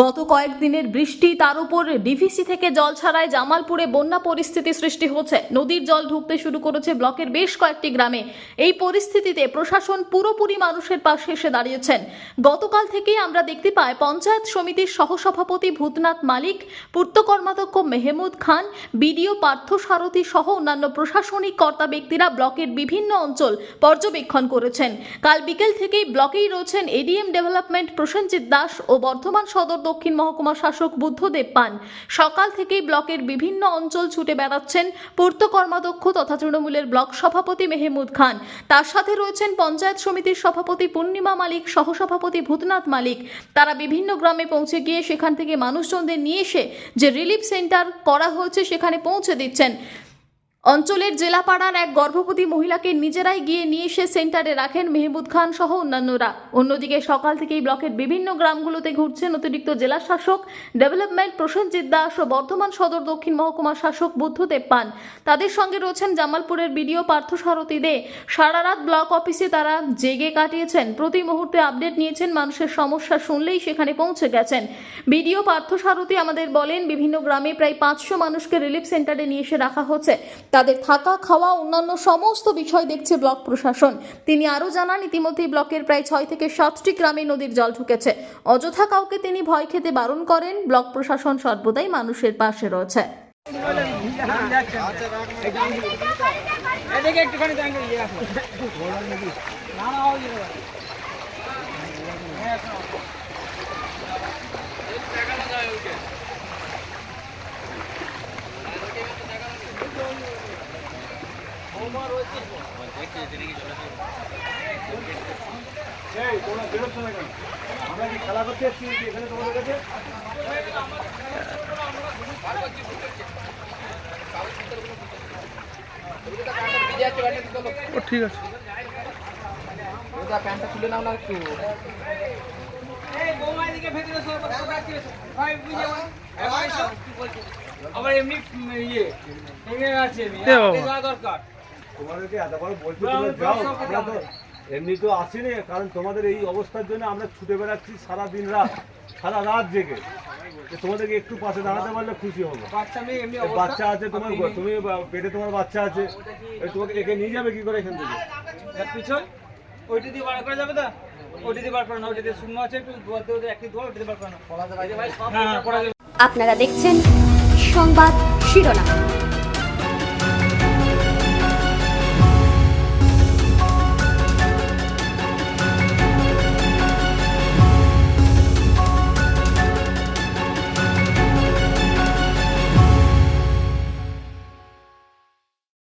গত কয়েকদিনের বৃষ্টি, তার উপর ডিভিসি থেকে জল ছাড়ায় জামালপুরে বন্যা পরিস্থিতি সৃষ্টি হচ্ছে। নদীর জল ঢুকতে শুরু করেছে ব্লকের বেশ কয়েকটি গ্রামে। এই পরিস্থিতিতে প্রশাসন পুরোপুরি মানুষের পাশে এসে দাঁড়িয়েছেন। গতকাল থেকেই আমরা দেখতে পাই, পঞ্চায়েত সমিতির সহসভাপতি ভূতনাথ মালিক, পূর্ত কর্মাধ্যক্ষ মেহমুদ খান, বিডিও পার্থ সারথী সহ অন্যান্য প্রশাসনিক কর্তা ব্যক্তিরা ব্লকের বিভিন্ন অঞ্চল পর্যবেক্ষণ করেছেন। কাল বিকেল থেকেই ব্লকেই রয়েছেন এডিএম ডেভেলপমেন্ট প্রসেনজিৎ দাস ও বর্ধমান সদর দক্ষিণ মহকুমা শাসক বুদ্ধদেব পান। সকাল থেকেই ব্লকের বিভিন্ন অঞ্চল ছুটে বেড়াচ্ছেন পূর্ত কর্মাধ্যক্ষ তথা তৃণমূলের ব্লক সভাপতি মেহমুদ খান। তার সাথে রয়েছেন পঞ্চায়েত সমিতির সভাপতি পূর্ণিমা মালিক, সহসভাপতি ভূতনাথ মালিক। তারা বিভিন্ন গ্রামে পৌঁছে গিয়ে সেখান থেকে মানুষজনদের নিয়ে এসে যে রিলিফ সেন্টার করা হয়েছে সেখানে পৌঁছে দিচ্ছেন। অঞ্চলের জেলাপাড়ার এক গর্ভবতী মহিলাকে নিজেরাই গিয়ে নিয়ে এসে সেন্টারে রাখেন মেহবুদ খান সহ অন্যান্যরা। অন্যদিকে সকাল থেকেই ব্লকের বিভিন্ন গ্রামগুলোতে ঘুরছেন অতিরিক্ত জেলা শাসক ডেভেলপমেন্ট প্রসেনজিৎ দাস ও বর্ধমান সদর দক্ষিণ মহকুমা শাসক বুদ্ধদেব পান তাদের সঙ্গে রয়েছেন জামালপুরের বিডিও পার্থসারথী দে। সারা রাত ব্লক অফিসে তারা জেগে কাটিয়েছেন। প্রতি মুহূর্তে আপডেট নিয়েছেন মানুষের সমস্যা শুনলেই সেখানে পৌঁছে গেছেন। বিডিও পার্থসারথী আমাদের বলেন, বিভিন্ন গ্রামে প্রায় পাঁচশো মানুষকে রিলিফ সেন্টারে নিয়ে এসে রাখা হচ্ছে। তাদের থাকা খাওয়া অন্যান্য সমস্ত বিষয় দেখছে ব্লক প্রশাসন। তিনি আরও জানান ইতিমধ্যেই ব্লকের প্রায় ছয় থেকে সাতটি গ্রামে নদীর জল ঢুকেছে। অযথা কাউকে তিনি ভয় খেতে বারণ করেন ব্লক প্রশাসন সর্বদাই মানুষের পাশে রয়েছে। না, না, ওই দিকে রাখো। এই, তোমরা বেরোচ্ছ না কেন? আমরা কি খেলা করতে এসেছি নাকি এখানে তোমাদের কাছে? ও ঠিক আছে। ভাই, বুঝে যাও। একবার এসো। আবার এমনি ইয়ে আছে দরকার তোমাদেরকে এতবার বলছি তোমরা যাও। আমরা তো এমনি তো আসিনি কারণ তোমাদের এই অবস্থার জন্য আমরা ছুটে বেড়াচ্ছি সারা দিন রাত সারা রাত জেগে। তোমাদেরকে একটু পাশে দাঁড়াতে পারলে খুশি হব। বাচ্চা মেয়ে এমনি বাচ্চা আছে তোমার তুমি পেটে তোমার বাচ্চা আছে। তোমাকে একে নিয়ে যাবে কি করে এখান থেকে? পিছন। ওইটা দিয়ে বার করা যাবে তো? ওইটা দিয়ে বার করে না ওইটা দিয়ে শূন্য আছে একটু দুয়ার দিয়ে ওদের একটি দুয়ার ওইটা দিয়ে বার করে না। হ্যাঁ আপনারা দেখছেন সংবাদ শিরোনাম।